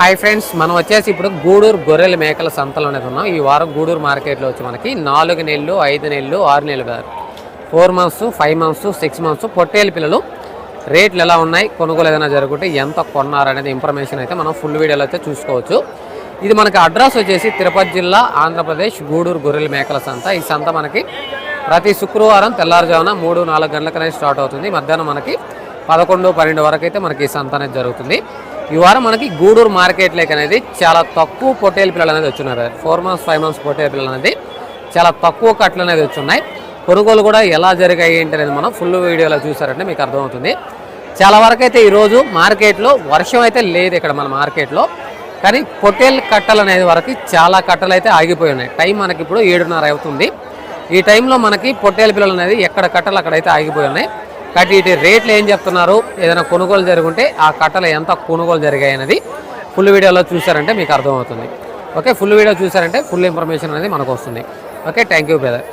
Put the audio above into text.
Hi friends మనం వచ్చేసి ఇప్పుడు గూడూరు గొర్రెల మేకల సంతలో అనేది ఉన్నాం. ఈ వారం గూడూరు మార్కెట్లో వచ్చి మనకి నాలుగు నెలలు ఐదు నెలలు ఆరు నెలలు కాదు. Four months five months six months పొట్టేలు పిల్లలు రేట్లు ఎలా ఉన్నాయి కొనుగోలు ఏదైనా జరుగుతుంటే ఎంత కొన్నారనేది ఇన్ఫర్మేషన్ అయితే మనం ఫుల్ వీడియోలో అయితే చూసుకోవచ్చు. ఇది మనకి అడ్రస్ వచ్చేసి తిరుపతి జిల్లా ఆంధ్రప్రదేశ్ గూడూరు గొర్రెల మేకల సంత. ఈ సంత మనకి ప్రతి శుక్రవారం తెల్లారుజామున మూడు నాలుగు గంటలకనే స్టార్ట్ అవుతుంది. మధ్యాహ్నం మనకి పదకొండు పన్నెండు వరకు అయితే మనకి ఈ సంత అనేది జరుగుతుంది. ఈ వారం మనకి గూడూరు మార్కెట్ లేక్ అనేది చాలా తక్కువ పొట్టేలు పిల్లలు అనేది వచ్చున్నారు. ఫోర్ మంత్స్ ఫైవ్ మంత్స్ పొట్టేలు పిల్లలు అనేది చాలా తక్కువ కట్లు అనేది వచ్చున్నాయి. కొనుగోలు కూడా ఎలా జరిగాయి ఏంటి అనేది మనం ఫుల్ వీడియోలో చూసారంటే మీకు అర్థమవుతుంది. చాలా వరకు అయితే ఈరోజు మార్కెట్లో వర్షం అయితే లేదు ఇక్కడ మన మార్కెట్లో కానీ పొట్టేలు కట్టలు అనేది వరకు చాలా కట్టలు అయితే ఆగిపోయి ఉన్నాయి టైం మనకి ఇప్పుడు ఏడున్నర అవుతుంది. ఈ టైంలో మనకి పొట్టేలు పిల్లలు అనేది ఎక్కడ కట్టలు అక్కడైతే ఆగిపోయి ఉన్నాయి కాబట్టి వీటి రేట్లు ఏం చెప్తున్నారు? ఏదైనా కొనుగోలు జరుగుంటే ఆ కట్టలు ఎంత కొనుగోలు జరిగాయి అనేది ఫుల్ వీడియోలో చూసారంటే మీకు అర్థమవుతుంది. ఓకే ఫుల్ వీడియో చూసారంటే ఫుల్ ఇన్ఫర్మేషన్ అనేది మనకు వస్తుంది. Okay thank you brother.